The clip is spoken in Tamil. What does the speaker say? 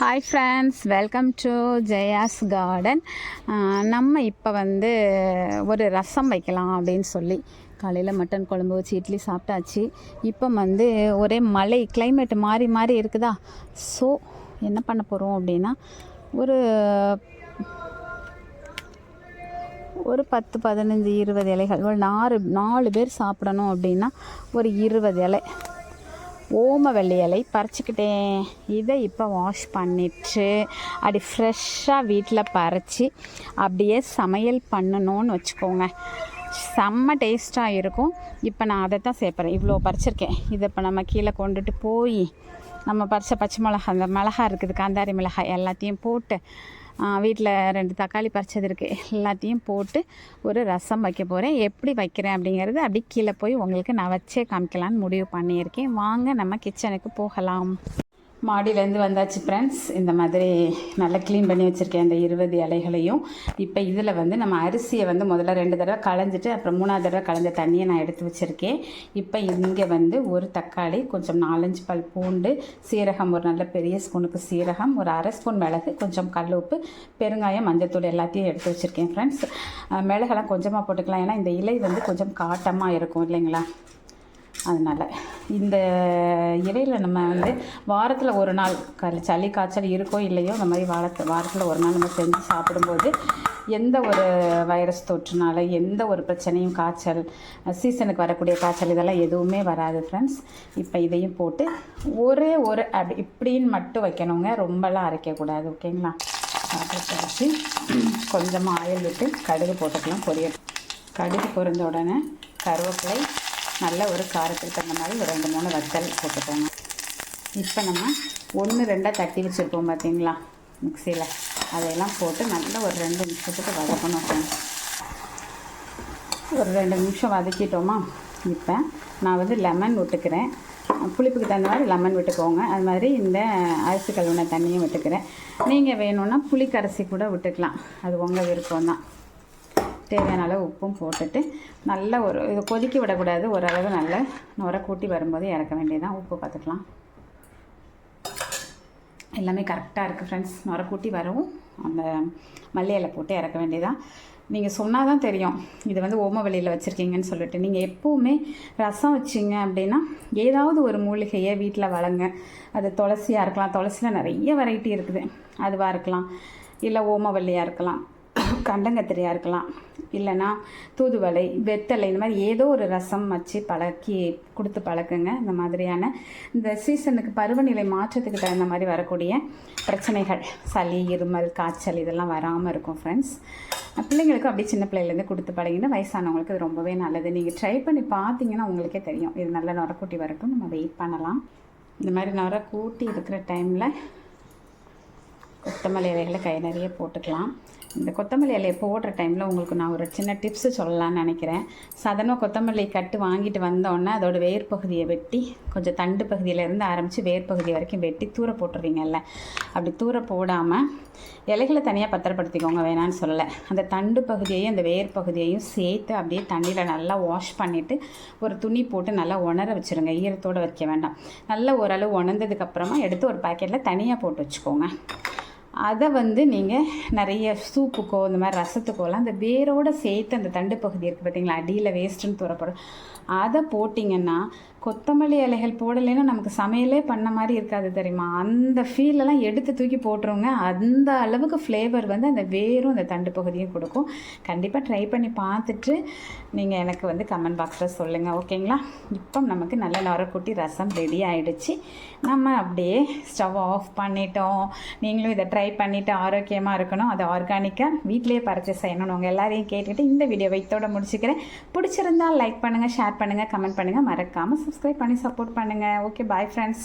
Hi friends welcome to Jaya's garden நம்ம இப்போ வந்து ஒரு ரசம் வைக்கலாம் அப்படின்னு சொல்லி காலையில் மட்டன் குழம்பு வச்சு இட்லி சாப்பிட்டாச்சு. இப்போ வந்து ஒரே மழை கிளைமேட் மாறி மாறி இருக்குதா? ஸோ என்ன பண்ண போகிறோம் அப்படின்னா ஒரு ஒரு பத்து பதினஞ்சு இருபது இலைகள் ஒரு நாலு நாலு பேர் சாப்பிடணும் அப்படின்னா ஒரு இருபது இலை ஓம வெள்ளை இலை பறிச்சுக்கிட்டேன் இதை இப்போ வாஷ் பண்ணிட்டு அப்படி ஃப்ரெஷ்ஷாக வீட்டில் பறித்து அப்படியே சமையல் பண்ணணும்னு வச்சுக்கோங்க. செம்ம டேஸ்ட்டாக இருக்கும். இப்போ நான் அதை தான் சேர்ப்பறேன். இவ்வளோ பறிச்சிருக்கேன். இதை இப்போ நம்ம கீழே கொண்டுட்டு போய் நம்ம பறித்த பச்சை மிளகா அந்த மிளகா இருக்குது காந்தாரி மிளகாய் எல்லாத்தையும் போட்டு வீட்டில் ரெண்டு தக்காளி பறிச்சது இருக்குது எல்லாத்தையும் போட்டு ஒரு ரசம் வைக்க போகிறேன் எப்படி வைக்கிறேன் அப்படிங்கிறது அப்படி கீழே போய் உங்களுக்கு நான் வச்சே காமிக்கலான்னு முடிவு பண்ணியிருக்கேன். வாங்க நம்ம கிச்சனுக்கு போகலாம். மாடியிலேருந்து வந்தாச்சு ஃப்ரெண்ட்ஸ் இந்த மாதிரி நல்லா க்ளீன் பண்ணி வச்சுருக்கேன் அந்த இருபது இலைகளையும். இப்போ இதில் வந்து நம்ம அரிசியை வந்து முதல்ல ரெண்டு தடவை களைஞ்சிட்டு அப்புறம் மூணாவது தடவை களைஞ்ச தண்ணியை நான் எடுத்து வச்சுருக்கேன். இப்போ இங்கே வந்து ஒரு தக்காளி கொஞ்சம் நாலஞ்சு பல் பூண்டு சீரகம் ஒரு நல்ல பெரிய ஸ்பூனுக்கு சீரகம் ஒரு அரை ஸ்பூன் மிளகு கொஞ்சம் கல் உப்பு பெருங்காயம் மஞ்சத்தூள் எல்லாத்தையும் எடுத்து வச்சுருக்கேன் ஃப்ரெண்ட்ஸ் மிளகெல்லாம் கொஞ்சமாக போட்டுக்கலாம். ஏன்னா இந்த இலை வந்து கொஞ்சம் காட்டமாக இருக்கும் இல்லைங்களா? அதனால். இந்த இலையில் நம்ம வந்து வாரத்தில் ஒரு நாள் க சளி காய்ச்சல் இருக்கோ இல்லையோ இந்த மாதிரி வாரத்து வாரத்தில் ஒரு நாள் நம்ம செஞ்சு சாப்பிடும்போது எந்த ஒரு வைரஸ் தொற்றுனால எந்த ஒரு பிரச்சனையும் காய்ச்சல் சீசனுக்கு வரக்கூடிய காய்ச்சல் இதெல்லாம் எதுவுமே வராது ஃப்ரெண்ட்ஸ் இப்போ இதையும் போட்டு ஒரே ஒரு அப்படி இப்படின்னு மட்டும் வைக்கணுங்க. ரொம்பலாம் அரைக்கக்கூடாது ஓகேங்களா அரைச்சி வச்சு கொஞ்சமாக ஆயில் விட்டு கடுகு போட்டுக்கலாம் பொரியல். கடுகு பொரிஞ்ச உடனே கருவேப்பிலை நல்ல ஒரு காரத்துக்கு தகுந்த மாதிரி ஒரு ரெண்டு மூணு வத்தல் போட்டுக்கோங்க. இப்போ நம்ம ஒன்று ரெண்டாக தட்டி வச்சுருப்போம் பார்த்தீங்களா? மிக்சியில். அதையெல்லாம் போட்டு நல்ல ஒரு ரெண்டு நிமிஷத்துக்கு வதக்கணும் ஒரு ரெண்டு நிமிஷம் வதக்கிட்டோமா? இப்போ நான் வந்து லெமன் விட்டுக்கிறேன். புளிப்புக்கு தகுந்த மாதிரி லெமன் விட்டுக்கோங்க. அது மாதிரி இந்த அரிசி கழுவின தண்ணியும் விட்டுக்கிறேன். நீங்கள் வேணும்னா புளிக்கரைசி கூட விட்டுக்கலாம். அது உங்கள் விருப்பம் தான் தேவையான அளவு உப்பும் போட்டுட்டு நல்ல ஒரு இதை கொதிக்க விடக்கூடாது. ஓரளவு நல்ல நுர கூட்டி வரும்போது இறக்க வேண்டியதான் உப்பு பார்த்துக்கலாம் எல்லாமே கரெக்டாக இருக்குது ஃப்ரெண்ட்ஸ் நுர கூட்டி வரவும் அந்த மல்லியில் போட்டு இறக்க வேண்டியதான் நீங்கள் சொன்னால் தான் தெரியும். இது வந்து ஓம வெளியில் வச்சுருக்கீங்கன்னு சொல்லிட்டு. நீங்கள் எப்போவுமே ரசம் வச்சிங்க அப்படின்னா ஏதாவது ஒரு மூலிகையை வீட்டில் வளங்க. அது துளசியாக இருக்கலாம். துளசியில் நிறைய வெரைட்டி இருக்குது. அதுவாக இருக்கலாம். இல்லை ஓமவல்லியாக இருக்கலாம். கண்டங்கத்திரியாக இருக்கலாம். இல்லைன்னா தூதுவளை வெத்தலை இந்த மாதிரி ஏதோ ஒரு ரசம் வச்சு பழக்கி கொடுத்து பழக்குங்க. இந்த மாதிரியான இந்த சீசனுக்கு பருவநிலை மாற்றத்துக்கு தகுந்த மாதிரி வரக்கூடிய பிரச்சனைகள். சளி இருமல் காய்ச்சல் இதெல்லாம் வராமல் இருக்கும் ஃப்ரெண்ட்ஸ் பிள்ளைங்களுக்கு அப்படியே சின்ன பிள்ளையிலேருந்து கொடுத்து பழகினா வயசானவங்களுக்கு இது ரொம்பவே நல்லது. நீங்கள் ட்ரை பண்ணி பார்த்தீங்கன்னா உங்களுக்கே தெரியும். இது நல்ல நுரக்கூட்டி வரட்டும் நம்ம வெயிட் பண்ணலாம். இந்த மாதிரி நுர கூட்டி இருக்கிற டைமில் கொத்தமல்லி இலைகளை கை நிறைய போட்டுக்கலாம். இந்த கொத்தமல்லி இலையை போடுற டைமில் உங்களுக்கு நான் ஒரு சின்ன டிப்ஸு சொல்லலாம்னு நினைக்கிறேன். சாதாரணமாக கொத்தமல்லி கட்டு வாங்கிட்டு வந்தோடனே அதோட வேர் பகுதியை வெட்டி கொஞ்சம் தண்டு பகுதியிலேருந்து ஆரம்பித்து வேர் பகுதி வரைக்கும் வெட்டி தூர போட்டுருவீங்கல்ல. அப்படி தூர போடாமல் இலைகளை தனியாக பத்திரப்படுத்திக்கோங்க வேணான்னு சொல்லலை. அந்த தண்டு பகுதியையும் அந்த வேர் பகுதியையும் சேர்த்து அப்படியே தண்ணியில் நல்லா வாஷ் பண்ணிவிட்டு ஒரு துணி போட்டு நல்லா உணர வச்சுருங்க. ஈரத்தோடு வைக்க வேண்டாம். நல்லா ஓரளவு உணர்ந்ததுக்கப்புறமா எடுத்து ஒரு பாக்கெட்டில் தனியாக போட்டு வச்சுக்கோங்க. அதை வந்து நீங்கள் நிறைய சூப்புக்கோ இந்த மாதிரி ரசத்துக்கோலாம் அந்த வேரோடு சேர்த்து அந்த தண்டு பகுதி இருக்குது பார்த்தீங்களா அடியில் வேஸ்ட்டுன்னு தூரப்படும். அதை போட்டிங்கன்னா கொத்தமல்லி இலைகள் போடலைன்னா நமக்கு சமையலே பண்ண மாதிரி இருக்காது தெரியுமா? அந்த ஃபீலெல்லாம் எடுத்து தூக்கி போட்டுருங்க. அந்த அளவுக்கு ஃப்ளேவர் வந்து அந்த வேரும் அந்த தண்டு பகுதியும் கொடுக்கும். கண்டிப்பாக ட்ரை பண்ணி பார்த்துட்டு நீங்கள் எனக்கு வந்து கமெண்ட் பாக்ஸில் சொல்லுங்கள் ஓகேங்களா இப்போ நமக்கு நல்ல நொரக்குட்டி ரசம் ரெடி ஆகிடுச்சு நம்ம அப்படியே ஸ்டவ் ஆஃப் பண்ணிட்டோம். நீங்களும் இதை ட்ரை பண்ணிவிட்டு ஆரோக்கியமாக இருக்கணும். அதை ஆர்கானிக்காக வீட்டிலேயே பறித்து செய்யணும் உங்கள் எல்லாரையும் கேட்டுக்கிட்டு இந்த வீடியோவை இதோட முடிச்சுக்கிறேன். பிடிச்சிருந்தால் லைக் பண்ணுங்கள் ஷேர் பண்ணுங்கள் கமெண்ட் பண்ணுங்கள் மறக்காமல் சப்ஸ்கிரைப் பண்ணி சப்போர்ட் பண்ணுங்கள் ஓகே பாய் ஃப்ரெண்ட்ஸ்